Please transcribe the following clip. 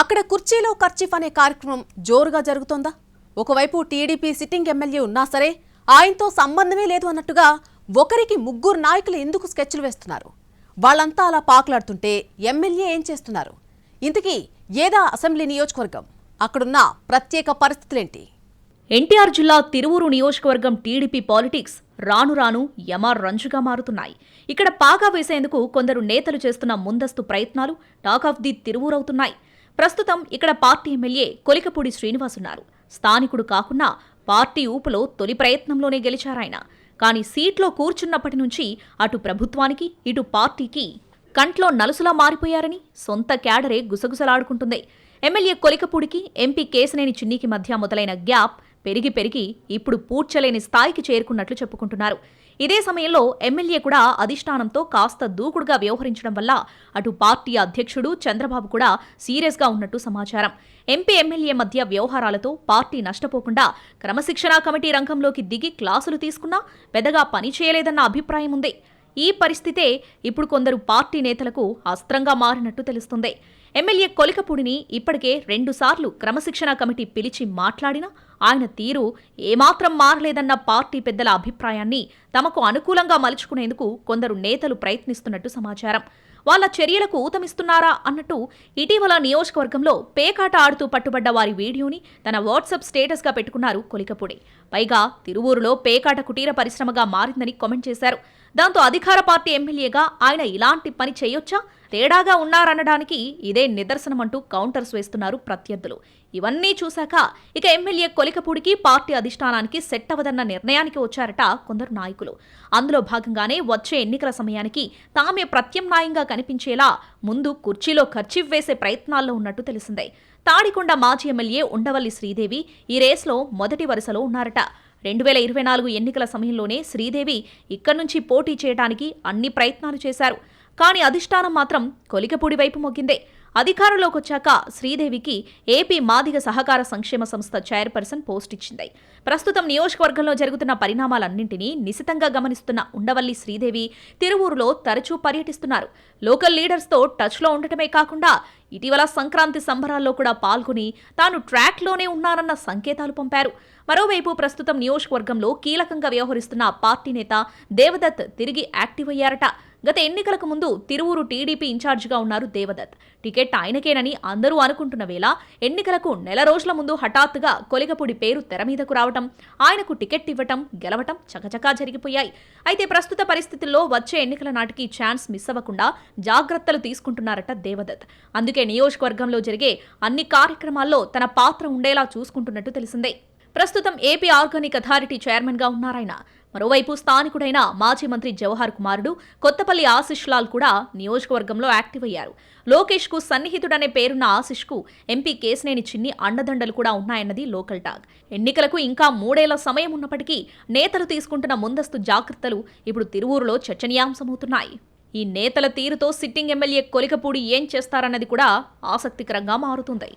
అక్కడ కుర్చీలో కర్చీఫ్ అనే కార్యక్రమం జోరుగా జరుగుతోందా? ఒకవైపు టీడీపీ సిట్టింగ్ ఎమ్మెల్యే ఉన్నా సరే ఆయనతో సంబంధమే లేదు అన్నట్టుగా ఒకరికి ముగ్గురు నాయకులు ఎందుకు స్కెచ్లు వేస్తున్నారు? వాళ్ళంతా అలా పాకులాడుతుంటే ఎమ్మెల్యే ఏం చేస్తున్నారు? ఇంతకీ ఏదా అసెంబ్లీ నియోజకవర్గం? అక్కడున్న ప్రత్యేక పరిస్థితులేంటి? ఎన్టీఆర్ జిల్లా తిరువూరు నియోజకవర్గం టీడీపీ పాలిటిక్స్ రాను రాను యమార్ రంజుగా మారుతున్నాయి. ఇక్కడ పాగా వేసేందుకు కొందరు నేతలు చేస్తున్న ముందస్తు ప్రయత్నాలు టాక్ ఆఫ్ ది తిరువూరవుతున్నాయి ప్రస్తుతం ఇక్కడ పార్టీ ఎమ్మెల్యే కొలికపూడి శ్రీనివాస్ ఉన్నారు. స్థానికుడు కాకున్నా పార్టీ ఊపులో తొలి ప్రయత్నంలోనే గెలిచారాయన కానీ సీట్లో కూర్చున్నప్పటి నుంచి అటు ప్రభుత్వానికి ఇటు పార్టీకి కంట్లో నలుసులా మారిపోయారని సొంత క్యాడరే గుసగుసలాడుకుంటుంది. ఎమ్మెల్యే కొలికపూడికి ఎంపీ కేశనేని చిన్నికి మధ్య మొదలైన గ్యాప్ పెరిగి పెరిగి ఇప్పుడు పూడ్చలేని స్థాయికి చేరుకున్నట్లు చెప్పుకుంటున్నారు. ఇదే సమయంలో ఎమ్మెల్యే కూడా అధిష్టానంతో కాస్త దూకుడుగా వ్యవహరించడం వల్ల అటు పార్టీ అధ్యక్షుడు చంద్రబాబు కూడా సీరియస్గా ఉన్నట్టు సమాచారం. ఎంపీ ఎమ్మెల్యే మధ్య వ్యవహారాలతో పార్టీ నష్టపోకుండా క్రమశిక్షణా కమిటీ రంగంలోకి దిగి క్లాసులు తీసుకున్నా పెద్దగా పని చేయలేదన్న అభిప్రాయం ఉంది. ఈ పరిస్థితే ఇప్పుడు కొందరు పార్టీ నేతలకు అస్త్రంగా మారినట్టు తెలుస్తుంది. ఎమ్మెల్యే కొలికపూడిని ఇప్పటికే రెండుసార్లు క్రమశిక్షణా కమిటీ పిలిచి మాట్లాడినా ఆయన తీరు ఏమాత్రం మారలేదన్న పార్టీ పెద్దల అభిప్రాయాన్ని తమకు అనుకూలంగా మలుచుకునేందుకు కొందరు నేతలు ప్రయత్నిస్తున్నట్టు సమాచారం. వాళ్ళ చర్యలకు ఊతమిస్తున్నారా అన్నట్టు ఇటీవల నియోజకవర్గంలో పేకాట ఆడుతూ పట్టుబడ్డ వారి వీడియోని తన వాట్సాప్ స్టేటస్గా పెట్టుకున్నారు కొలికపూడి. పైగా తిరువూరులో పేకాట కుటీర పరిశ్రమగా మారిందని కామెంట్ చేశారు. దాంతో అధికార పార్టీ ఎమ్మెల్యేగా ఆయన ఇలాంటి పని చేయొచ్చా? తేడాగా ఉన్నారనడానికి ఇదే నిదర్శనమంటూ కౌంటర్స్ వేస్తున్నారు ప్రత్యర్థులు. ఇవన్నీ చూశాక ఇక ఎమ్మెల్యే కొలికపూడికి పార్టీ అధిష్టానానికి సెట్ అవ్వదన్న నిర్ణయానికి వచ్చారట కొందరు నాయకులు. అందులో భాగంగానే వచ్చే ఎన్నికల సమయానికి తామే ప్రత్యామ్నాయంగా కనిపించేలా ముందు కుర్చీలో ఖర్చీఫ్ వేసే ప్రయత్నాల్లో ఉన్నట్టు తెలిసిందే. తాడికొండ మాజీ ఎమ్మెల్యే ఉండవల్లి శ్రీదేవి ఈ రేస్లో మొదటి వరుసలో ఉన్నారట. రెండు వేల ఇరవై నాలుగు ఎన్నికల సమయంలోనే శ్రీదేవి ఇక్కడి నుంచి పోటీ చేయడానికి అన్ని ప్రయత్నాలు చేశారు. కానీ అధిష్టానం మాత్రం కొలికపూడి వైపు మొగ్గిందే అధికారంలోకి వచ్చాక శ్రీదేవికి ఏపీ మాదిగ సహకార సంక్షేమ సంస్థ చైర్పర్సన్ పోస్ట్ ఇచ్చింది. ప్రస్తుతం నియోజకవర్గంలో జరుగుతున్న పరిణామాలన్నింటినీ నిశితంగా గమనిస్తున్న ఉండవల్లి శ్రీదేవి తిరువూరులో తరచూ పర్యటిస్తున్నారు. లోకల్ లీడర్స్తో టచ్లో ఉండటమే కాకుండా ఇటీవల సంక్రాంతి సంబరాల్లో కూడా పాల్గొని తాను ట్రాక్లోనే ఉన్నానన్న సంకేతాలు పంపారు. మరోవైపు ప్రస్తుతం నియోజకవర్గంలో కీలకంగా వ్యవహరిస్తున్న పార్టీ నేత దేవదత్ తిరిగి యాక్టివ్ అయ్యారట. గత ఎన్నికలకు ముందు తిరువురు టీడీపీ ఇన్ఛార్జిగా ఉన్నారు దేవదత్. టికెట్ ఆయనకేనని అందరూ అనుకుంటున్న వేళ ఎన్నికలకు నెల రోజుల ముందు హఠాత్తుగా కొలిగపూడి పేరు తెర మీదకు రావటం ఆయనకు టికెట్ ఇవ్వటం గెలవటం చకచకా జరిగిపోయాయి. అయితే ప్రస్తుత పరిస్థితుల్లో వచ్చే ఎన్నికల నాటికి ఛాన్స్ మిస్ అవ్వకుండా జాగ్రత్తలు తీసుకుంటున్నారట దేవదత్. అందుకే నియోజకవర్గంలో జరిగే అన్ని కార్యక్రమాల్లో తన పాత్ర ఉండేలా చూసుకుంటున్నట్టు తెలిసిందే. ప్రస్తుతం ఏపీ ఆర్గానిక్ అథారిటీ చైర్మన్గా ఉన్నారాయన. మరోవైపు స్థానికుడైన మాజీ మంత్రి జవహర్ కుమారుడు కొత్తపల్లి ఆశిష్ లాల్ కూడా నియోజకవర్గంలో యాక్టివ్ అయ్యారు. లోకేష్కు సన్నిహితుడనే పేరున్న ఆశిష్కు ఎంపీ కేసినేని చిన్ని అండదండలు కూడా ఉన్నాయన్నది లోకల్ టాక్. ఎన్నికలకు ఇంకా మూడేళ్ళ సమయం ఉన్నప్పటికీ నేతలు తీసుకుంటున్న ముందస్తు జాగ్రత్తలు ఇప్పుడు తిరువూరులో చర్చనీయాంశమవుతున్నాయి. ఈ నేతల తీరుతో సిట్టింగ్ ఎమ్మెల్యే కొలికపూడి ఏం చేస్తారన్నది కూడా ఆసక్తికరంగా మారుతుంది.